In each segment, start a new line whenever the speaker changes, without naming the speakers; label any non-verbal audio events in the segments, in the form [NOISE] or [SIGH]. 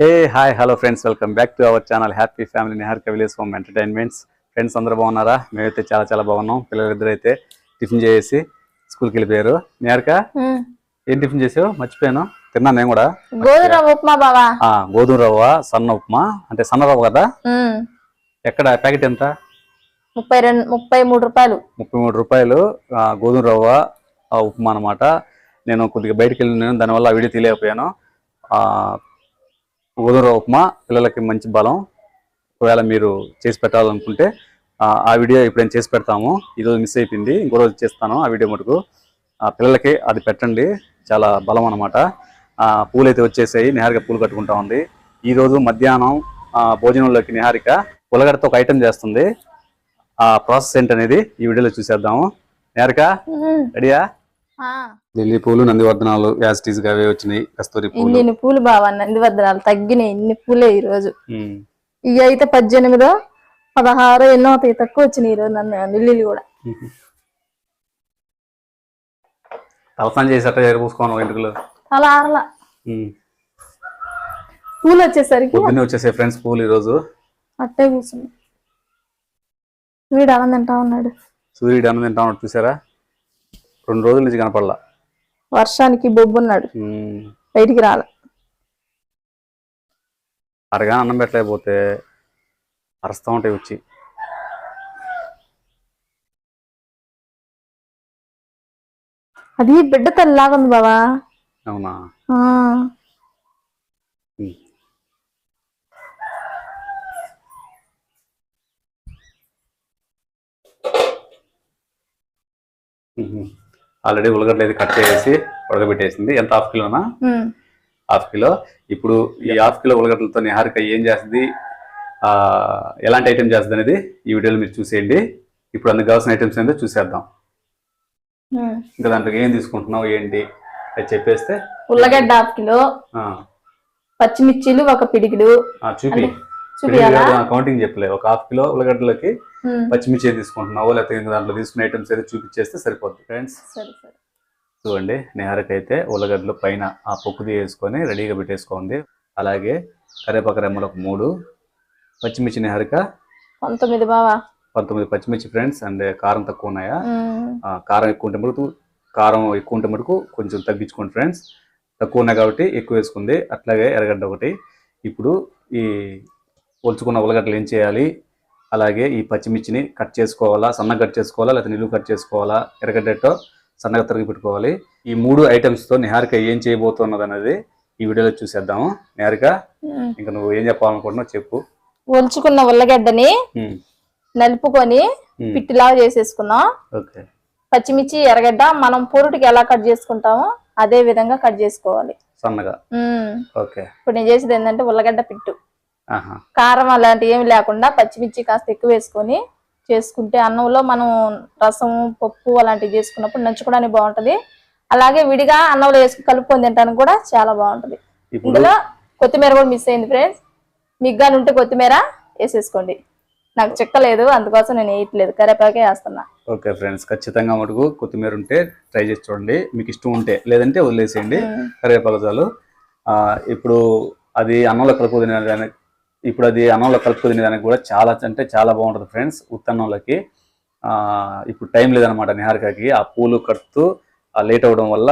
Hey hi hello friends welcome back to our channel happy family Niharika village home entertainments friends అందరూ బాగున్నారా? మేమైతే చాలా చాలా బాగున్నాం. పిల్లలిద్దరు అయితే టిఫిన్ చేసి స్కూల్కి వెళ్ళిపోయారు నిహారిక. ఏం టిఫిన్ చేసావు? మర్చిపోయాను. తిన్నాను నేను కూడా.
గోధుమ రవ్వ ఉప్మా బావా?
గోధుమ రవ్వ సన్న ఉప్మా. అంటే సన్న రవ్వ కదా. ఎక్కడ? ప్యాకెట్ ఎంత?
ముప్పై రెండు ముప్పై మూడు రూపాయలు.
ముప్పై మూడు రూపాయలు. గోధుమ రవ్వ ఉప్మా అనమాట నేను కొద్దిగా బయటికి వెళ్ళినాను దానివల్ల ఆ వీడియో తీయలేకపోయాను. ఆ, గోధుమ రవ్వ ఉప్మా పిల్లలకి మంచి బలం. ఒకవేళ మీరు చేసి పెట్టాలనుకుంటే ఆ, వీడియో ఇప్పుడు చేసి పెడతాము. ఈరోజు మిస్ అయిపోయింది. ఇంకో రోజు చేస్తాను ఆ వీడియో మటుకు. ఆ, పిల్లలకి అది పెట్టండి. చాలా బలం అనమాట పూలు అయితే వచ్చేసాయి. నిహారిక పూలు కట్టుకుంటా ఉంది. ఈ రోజు మధ్యాహ్నం ఆ, భోజనంలోకి నిహారిక ఉల్లగడ్డతో ఒక ఐటెం చేస్తుంది. ఆ ప్రాసెస్ ఏంటనేది ఈ వీడియోలో చూసేద్దాము. నిహారిక. రెడీయా. లిల్లీ పూలు నందివర్ధనాలు యాసిటీస్గా అవే వచ్చినాయి. కస్తూరి పూలు.
ఇన్ని పూలు బావా నందివర్ధనాలు తగ్గినాయి ఇన్ని పూలే ఈ రోజు. ఇవి అయితే పద్దెనిమిదో పదహారు ఎన్నో అవుతాయి తక్కువ వచ్చినాయి ఈ రోజు నన్ను లిల్లీలు కూడా. [LAUGHS]
తలస్నానం చేసేట పూసుకోను వెంట్రుకలు
అలా
ఉమ్.
పూలు వచ్చేసరికి
పొద్దున్నే వచ్చేసే ఫ్రెండ్స్ పూలు ఈ రోజు.
అట్టే కూర్చుంది వీడు అన్నం తింటా ఉన్నాడు.
సూర్యుడు అన్నం తింటా ఉన్నాడు చూసారా? రెండు రోజుల నుంచి కనపడలా.
వర్షానికి బొబ్బున్నాడు. బయటికి రాల.
అరగా అన్నం పెట్టలేకపోతే అరుస్తూ ఉంటాయి వచ్చి.
అది బిడ్డ తల్లిలాగా ఉంది బావా.
అవునా?
ఆ.
ఆల్రెడీ ఉల్లగడ్డలు అయితే కట్ చేసి ఉడకబెట్టేసింది. ఎంత? హాఫ్ కిలోనా. Half kilo. ఇప్పుడు ఈ హాఫ్ కిలో ఉల్లగడ్డలతో నిహారిక ఏం చేస్తుంది? ఆ, ఎలాంటి ఐటెం చేస్తుంది అనేది ఈ వీడియోలో మీరు చూసేయండి. ఇప్పుడు అందుకు కావాల్సిన ఐటమ్స్ ఏంటో చూసేద్దాం. ఇంకా దాంట్లో ఏం తీసుకుంటున్నావు ఏంటి? అది చెప్పేస్తే
ఉల్లగడ్డ హాఫ్ కిలో. పచ్చిమిర్చిలు ఒక పిడికిడు
చూపి. కౌంటింగ్ చెప్పలే. ఒక హాఫ్ కిలో ఉల్లగడ్డలకి. పచ్చిమిర్చి తీసుకుంటున్నావో లేకపోతే దాంట్లో తీసుకునే ఐటమ్స్ ఏదో చూపించేస్తే సరిపోద్ది ఫ్రెండ్స్ చూడండి నిహారిక అయితే ఉల్లగడ్డలు పైన ఆ పొక్కుది వేసుకొని రెడీగా పెట్టేసుకోండి. అలాగే కరేపాకు రెమ్మలు ఒక మూడు పచ్చిమిర్చి నిహారిక
పంతొమ్మిది బావా?
పంతొమ్మిది పచ్చిమిర్చి ఫ్రెండ్స్ అండ్ కారం తక్కువ ఉన్నాయా? కారం ఎక్కువ ఉంటే మటుకు కారం ఎక్కువ ఉంటే మటుకు కొంచెం తగ్గించుకోండి ఫ్రెండ్స్ తక్కువ ఉన్నాయి కాబట్టి ఎక్కువ వేసుకుంది. అట్లాగే ఎర్రగడ్డ ఒకటి. ఇప్పుడు ఈ ఒలుచుకున్న ఉల్లగడ్డలు ఏం చేయాలి? అలాగే ఈ పచ్చిమిర్చిని కట్ చేసుకోవాలా? సన్నగా కట్ చేసుకోవాలా? లేకపోతే నిలువు కట్ చేసుకోవాలా? ఎర్రగడ్డతో సన్నగా తరిగి పెట్టుకోవాలి ఈ మూడు ఐటమ్స్తో నిహారిక ఏం చేయబోతున్నది అనేది ఈ వీడియోలో చూసేద్దాము. నిహారిక. ఇంకా నువ్వు ఏం చెప్పాలనుకుంటున్నావు చెప్పు.
ఒలుచుకున్న ఉల్లగడ్డని నలుపుకొని పిట్టిలాగా చేసేసుకుందాం.
ఓకే.
పచ్చిమిర్చి ఎర్రగడ్డ మనం పొరుటికి ఎలా కట్ చేసుకుంటామో అదే విధంగా కట్ చేసుకోవాలి.
సన్నగా. ఓకే.
ఇప్పుడు నేను చేసేది ఏంటంటే ఉల్లగడ్డ పిట్టు. కారం అలాంటివి ఏమి లేకుండా పచ్చిమిర్చి కాస్త ఎక్కువ వేసుకొని చేసుకుంటే అన్నంలో మనం రసం పప్పు అలాంటివి చేసుకున్నప్పుడు నంచుకోవడానికి బాగుంటది. అలాగే విడిగా అన్నంలో వేసుకుని కలుపుకొని తినడానికి కూడా చాలా బాగుంటది. ఇందులో కొత్తిమీర కూడా మిస్ అయింది ఫ్రెండ్స్. మీకు కానీ ఉంటే కొత్తిమీర వేసేసుకోండి. నాకు చెక్కలేదు అందుకోసం నేను వేయట్లేదు. కరేపాకే వేస్తున్నా.
ఓకే ఫ్రెండ్స్ ఖచ్చితంగా మటుకు కొత్తిమీర ఉంటే ట్రై చేసి చూడండి. మీకు ఇష్టం ఉంటే లేదంటే వదిలేసేయండి.
ఉమ్.
కరివేపాకు చాలు. ఇప్పుడు అది అన్నంలో కలుపు తినేదానికి ఇప్పుడు అది అన్నంలో కలుపుకు తినేదానికి కూడా చాలా అంటే చాలా బాగుంటుంది ఫ్రెండ్స్ ఉత్తన్నంలోకి. ఇప్పుడు టైం లేదనమాట నిహారికకి. ఆ పూలు కడుతూ ఆ లేట్ అవ్వడం వల్ల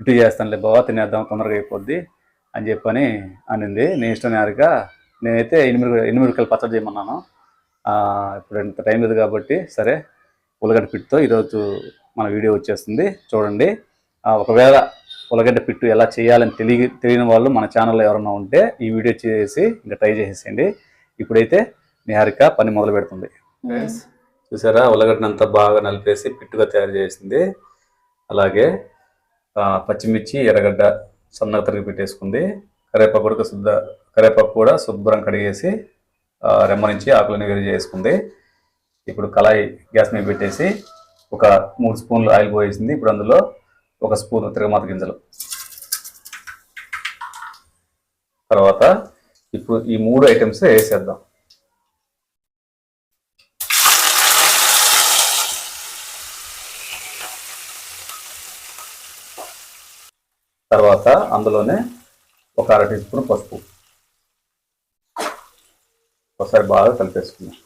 ఇటు చేస్తానులే బావా తినేద్దాం తొందరగా అయిపోద్ది అని చెప్పని అనింది. నేను ఇష్టం నిహారిక. నేనైతే ఎనిమిది ఎనిమిది పచ్చడి చేయమన్నాను. ఇప్పుడు ఎంత టైం లేదు కాబట్టి సరే ఉల్లగడ్డ పిట్టుతో ఈరోజు మన వీడియో వచ్చేస్తుంది. చూడండి. ఒకవేళ ఉల్లగడ్డ పిట్టు ఎలా చేయాలని తెలియ తెలియని వాళ్ళు మన ఛానల్లో ఎవరైనా ఉంటే ఈ వీడియో చేసి ఇంకా ట్రై చేసేయండి ఇప్పుడైతే నిహారిక పని మొదలు పెడుతుంది. చూసారా? ఉల్లగడ్డను అంతా బాగా నలిపేసి పిట్టుగా తయారు చేసింది. అలాగే పచ్చిమిర్చి ఎర్రగడ్డ సన్నగా తరిగి పెట్టేసుకుంది. కరివేపాకు కూడా శుద్ధ కరివేపాకు కూడా శుభ్రం కడిగేసి ఆ, రెమ్మ నుంచి ఆకులని వేరు చేసుకుంది. ఇప్పుడు కళాయి గ్యాస్ మీద పెట్టేసి ఒక మూడు స్పూన్లు ఆయిల్ పోయేసింది. ఇప్పుడు అందులో ఒక స్పూన్ తిరగమాత గింజలు. తర్వాత ఇప్పుడు ఈ మూడు ఐటమ్స్ వేసేద్దాం. తర్వాత అందులోనే ఒక అర టీ స్పూన్ పసుపు. ఒకసారి బాగా కలిపేసుకున్నాం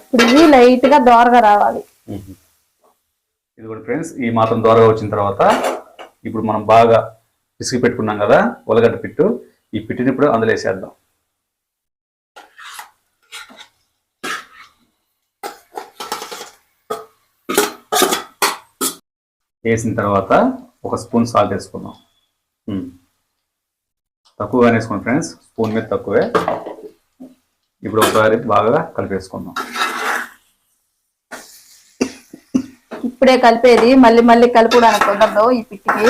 ఇప్పుడు ఇవి లైట్గా దోరగా రావాలి.
ఇది కూడా ఫ్రెండ్స్ ఈ మాత్రం దోరగా వచ్చిన తర్వాత ఇప్పుడు మనం బాగా పిసికి పెట్టుకున్నాం కదా ఉల్లగడ్డ పిట్టు. ఈ పిట్టిని ఇప్పుడు అందులో వేసేద్దాం. వేసిన తర్వాత ఒక స్పూన్ సాల్ట్ వేసుకుందాం. తక్కువగా తక్కువగానే వేసుకోండి ఫ్రెండ్స్ స్పూన్ మీద తక్కువే. ఇప్పుడు ఒకసారి బాగా కలిపేసుకుందాం.
ఇప్పుడే కలిపేది మళ్ళీ మళ్ళీ కలుపుకోవడానికి కుదరదు ఈ పిట్టికి.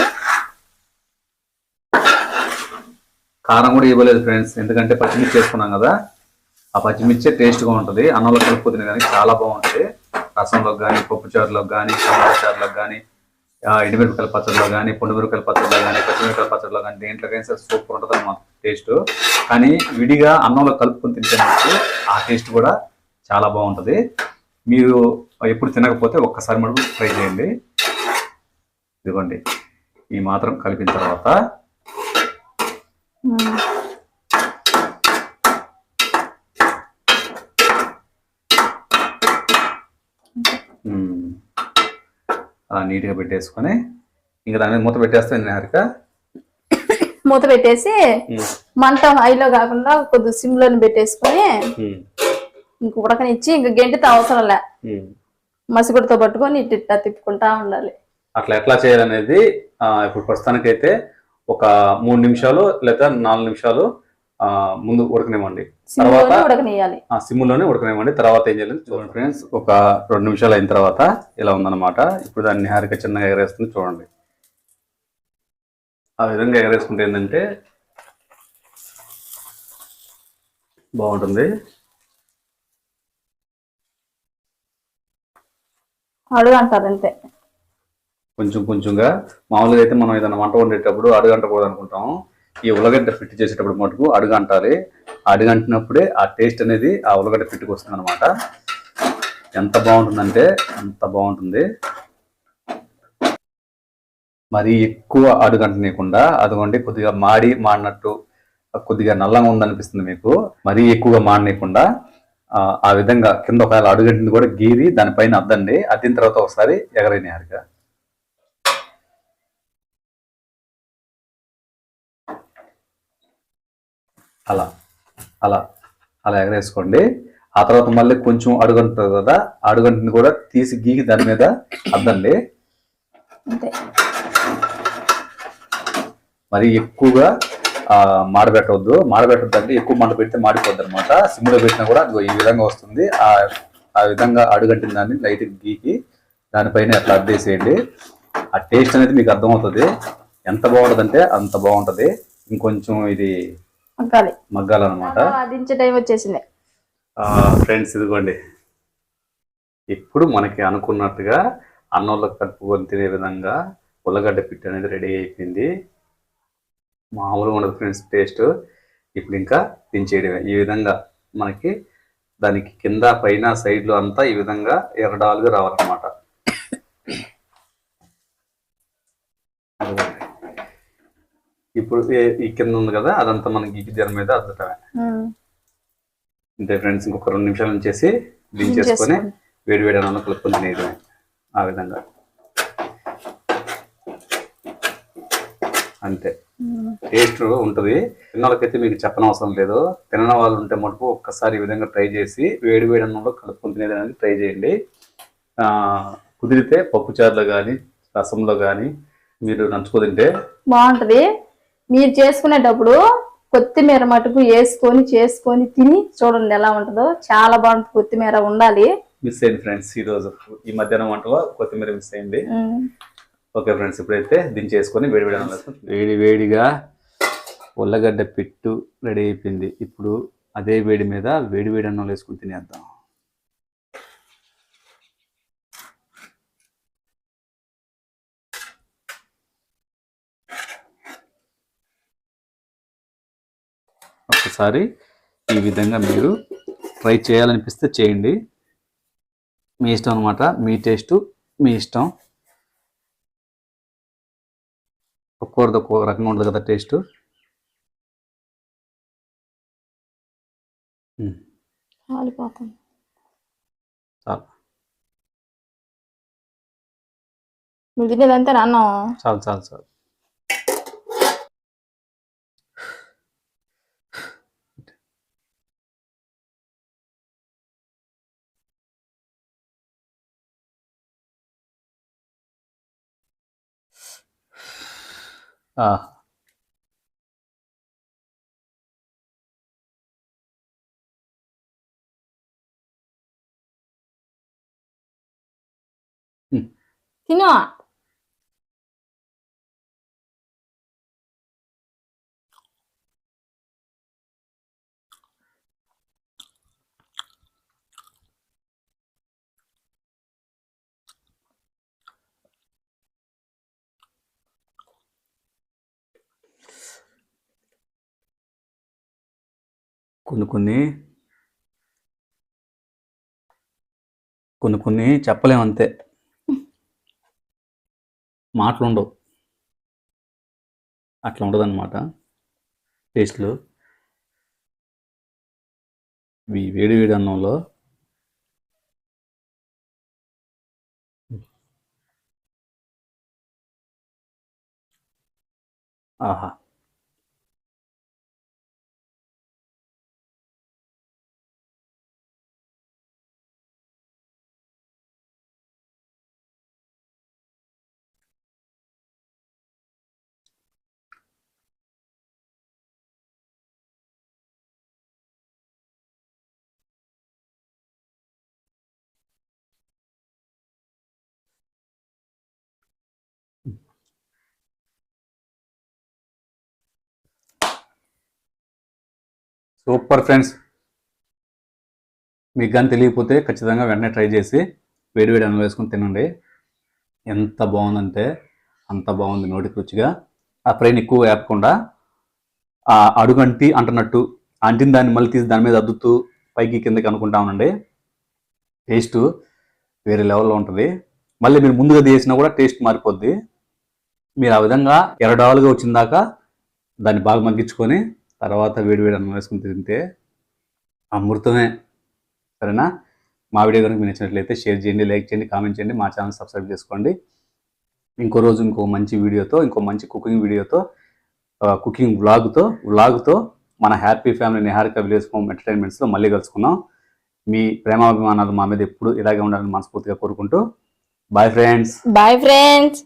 కారం కూడా ఇవ్వలేదు ఫ్రెండ్స్ ఎందుకంటే పచ్చిమిర్చి వేసుకున్నాం కదా. ఆ పచ్చిమిర్చి టేస్ట్గా ఉంటుంది. అన్నంలో కలుపుకుని కానీ చాలా బాగుంటుంది. రసంలోకి కానీ పప్పు చారులోకి కానీ చారులోకి కానీ ఎండుమిరపకాయల పచ్చడిలో కానీ పొండుమిరపకాయల పచ్చడిలో కానీ పచ్చిమిరపకాయల పచ్చడిలో కానీ దేంట్లోకైనా సరే సూపర్ ఉంటుంది అన్నమాట టేస్ట్. కానీ విడిగా అన్నంలో కలుపుకొని తింటే ఆ టేస్ట్ కూడా చాలా బాగుంటుంది. మీరు ఎప్పుడు తినకపోతే ఒక్కసారి మనకు ట్రై చేయండి. ఇదిగోండి. ఈ మాత్రం కలిపిన తర్వాత నీట్గా పెట్టేసుకొని ఇంకా దాని మీద మూత పెట్టేస్తే హారిక.
మూత పెట్టేసి మంట హైలో కాకుండా కొద్ది సిమ్లోని పెట్టేసుకొని ఇంక ఉడకనిచ్చి ఇంక గెంటితో అవసరం లే మసిగుడితో పట్టుకొని ఇట్ట ఇట్ట తిప్పుకుంటా ఉండాలి.
అట్లా ఎట్లా చేయాలనేది ఆ, ఇప్పుడు ప్రస్తుతానికైతే ఒక మూడు నిమిషాలు లేదా నాలుగు నిమిషాలు ఆ, ముందు ఉడకనివ్వండి. తర్వాత
సిమ్లోనే ఉడకనియాలి
ఆ సిమ్లోనే ఉడకనివ్వండి. తర్వాత ఏం చేయాలి చూడండి ఫ్రెండ్స్ ఒక రెండు నిమిషాలు అయిన తర్వాత ఇలా ఉందన్నమాట. ఇప్పుడు దాన్ని హారిక చిన్నగా ఎగరేస్తుంది చూడండి. ఆ విధంగా ఎగరేసుకుంటే ఏంటంటే బాగుంటుంది.
అడుగు అంటారు అంతే
కొంచెం కొంచెంగా మామూలుగా అయితే మనం ఏదైనా వంట వండేటప్పుడు అడుగు అంటకూడదు అనుకుంటాం ఈ ఉల్లగడ్డ ఫిట్ చేసేటప్పుడు మటుకు అడుగు అంటాలి అడుగు ఆ టేస్ట్ అనేది ఆ ఉల్లగడ్డ ఫిట్కి వస్తుంది అనమాట ఎంత బాగుంటుందంటే అంత బాగుంటుంది. మరి ఎక్కువ అడుగంటనీయకుండా అదిగోండి కొద్దిగా మాడి మాడినట్టు కొద్దిగా నల్లగా ఉందనిపిస్తుంది మీకు. మరీ ఎక్కువగా మాడనీయకుండా ఆ, విధంగా కింద ఒకవేళ అడుగంటిని కూడా గీరి దానిపైన అద్దండి. అద్దిన తర్వాత ఒకసారి ఎగరైన హారిక. అలా అలా అలా ఎగరేసుకోండి. ఆ తర్వాత మళ్ళీ కొంచెం అడుగంటుంది కదా అడుగంటిని కూడా తీసి గీకి దాని మీద అద్దండి. మరి ఎక్కువగా మాడబెట్టవద్దు. మాడబెట్టద్దు అంటే ఎక్కువ మంట పెడితే మాడిపోద్ది అనమాట సిమ్లో పెట్టినా కూడా ఈ విధంగా వస్తుంది. ఆ ఆ విధంగా అడుగంటిన దాన్ని లైట్ గీకి దానిపైన అట్లా అద్దేసేయండి. ఆ టేస్ట్ అనేది మీకు అర్థమవుతుంది. ఎంత బాగుంటుందంటే అంత బాగుంటది. ఇంకొంచెం ఇది
మగ్గాలి.
మగ్గాలన్నమాట.
దించే టైం వచ్చేసింది.
ఫ్రెండ్స్ ఇదిగోండి. ఇప్పుడు మనకి అనుకున్నట్టుగా అన్నంలో కలుపుకొని తినే విధంగా ఉల్లగడ్డ పిట్టు అనేది రెడీ అయిపోయింది. మామూలుగా ఉండదు ఫ్రెండ్స్ టేస్ట్. ఇప్పుడు ఇంకా దించేయడమే. ఈ విధంగా మనకి దానికి కింద పైన సైడ్లో అంతా ఈ విధంగా ఎర్రడాలుగా రావాలన్నమాట. ఇప్పుడు ఈ కింద ఉంది కదా అదంతా మనకి దాని మీద అద్దటమే. అంతే ఫ్రెండ్స్ ఇంకొక రెండు నిమిషాలు ఉంచేసి దించేసుకొని. వేడి వేడి అన్నంలో కలుపుకొని తినేయడమే. ఆ విధంగా. అంతే. టేస్ట్ ఉంటుంది. తిన్నోళ్ళకైతే మీకు చెప్పనవసరం లేదు. తినని వాళ్ళు ఉంటే మటుకు ఒక్కసారి ఈ విధంగా ట్రై చేసి వేడి వేడి అన్నంలో కలుపుకొని తినేదానికి ట్రై చేయండి. ఆ, కుదిరితే పప్పు చారులో కానీ రసంలో కానీ మీరు నంచుకో తింటే
బాగుంటది. మీరు చేసుకునేటప్పుడు కొత్తిమీర మటుకు వేసుకొని చేసుకొని తిని చూడండి ఎలా ఉంటుందో. చాలా బాగుంటుంది కొత్తిమీర ఉండాలి.
మిస్ అయింది ఫ్రెండ్స్ ఈ రోజు ఈ మధ్యాహ్నం వంటలో కొత్తిమీర మిస్ అయింది. ఓకే ఫ్రెండ్స్ ఇప్పుడైతే దించేసుకొని వేడి వేడి వేడి వేడిగా ఉల్లగడ్డ పిట్టు రెడీ అయిపోయింది. ఇప్పుడు అదే వేడి మీద వేడి వేడి అన్నం వేసుకొని తినేద్దాం. ఒకసారి ఈ విధంగా మీరు ట్రై చేయాలనిపిస్తే చేయండి. మీ ఇష్టం అనమాట మీ టేస్ట్ మీ ఇష్టం. ఒక్కొక్కరిది ఒక్కొక్క రకంగా ఉంటుంది కదా టేస్ట్? చాలు చాలు చాలు. చాలు ఆ,
తిను
కొన్ని కొన్ని కొన్ని కొన్ని చెప్పలేం అంతే. మాటలు ఉండవు అట్లా ఉండదన్నమాట టేస్ట్లు. ఈ వేడి వేడి అన్నంలో ఆహా. Super friends. మీకు కానీ తెలియకపోతే ఖచ్చితంగా వెంటనే ట్రై చేసి వేడివేడి అన్నం వేసుకొని తినండి. ఎంత బాగుందంటే అంత బాగుంది నోటికి రుచిగా. ఆ ఫ్రైని ఎక్కువ వేపకుండా ఆ అడుగు అంటి అంటున్నట్టు అంటిన దాన్ని మళ్ళీ తీసి దాని మీద అద్దుతూ పైకి కిందకి అనుకుంటా ఉండండి. టేస్ట్ వేరే లెవెల్లో ఉంటుంది. మళ్ళీ మీరు ముందుగా చేసినా కూడా టేస్ట్ మారిపోద్ది. మీరు ఆ విధంగా ఎరడాలుగా వచ్చిందాకా దాన్ని బాగా మగ్గించుకొని తర్వాత వేడి అన్నం వేసుకుని తింటే అమృతమే. సరేనా? మా వీడియో కనుక మీకు నచ్చినట్లయితే షేర్ చేయండి లైక్ చేయండి కామెంట్ చేయండి మా ఛానల్ సబ్స్క్రైబ్ చేసుకోండి. ఇంకో రోజు ఇంకో మంచి వీడియోతో ఇంకో మంచి కుకింగ్ వీడియోతో కుకింగ్ వ్లాగ్తో వ్లాగ్తో మన happy family Niharika village home ఎంటర్టైన్మెంట్స్లో మళ్ళీ కలుసుకున్నాం మీ ప్రేమాభిమానాలు మా మీద ఎప్పుడు ఇలాగే ఉండాలని మనస్ఫూర్తిగా కోరుకుంటూ. Bye friends
bye friends